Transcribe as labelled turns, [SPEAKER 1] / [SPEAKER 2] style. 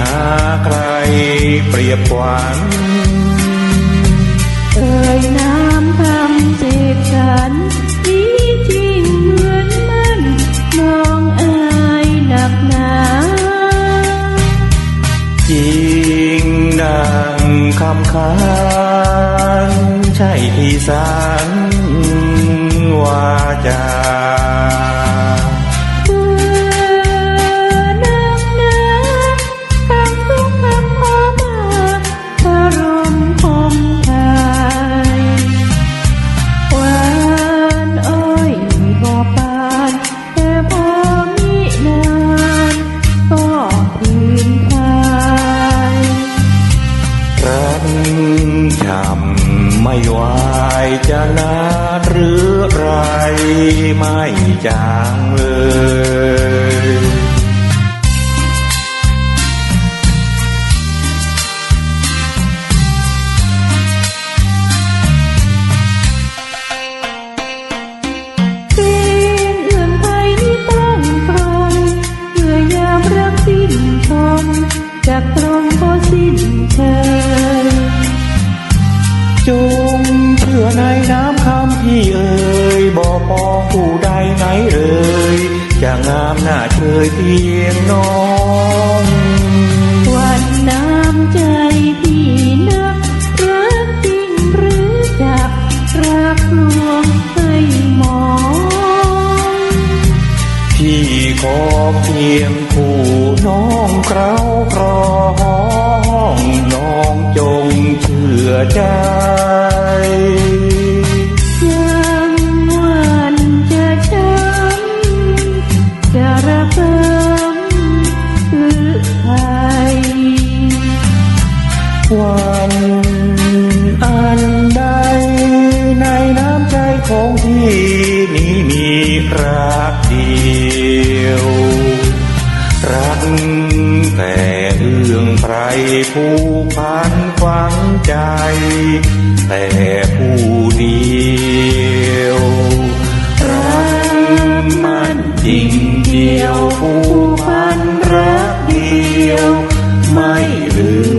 [SPEAKER 1] หาใค
[SPEAKER 2] รเปรียบหวาน
[SPEAKER 1] เอ่ยน้ำคำเจ็บฉันนี้จริงเหมือนมันมองอายหนักหนา
[SPEAKER 2] จริงดังคำคานใช่ที่สารวา ไม่ไหวายจะนานหรือไรไม่จางเลย
[SPEAKER 1] จงเชื่
[SPEAKER 2] อในน้ำคำพี่เอ่ยบอกปองผู้ใดไหนเอ่ยจะงามหน้าเชยเพียงน้อง
[SPEAKER 1] วันน้ำใจพี่นักรักจริงหรือจักรักลวงให้มอง
[SPEAKER 2] พี่ขอเพียงผู้น้องเคราคร
[SPEAKER 1] วันอั
[SPEAKER 2] นใดในน้ำใจของพี่นี้มีรักเดียว รักแต่เอื้องไพรผู้พันฝังใจ แต่ผู้เดียว รักมันจริงเดียวผู้พันรัก ยวไม่ลืม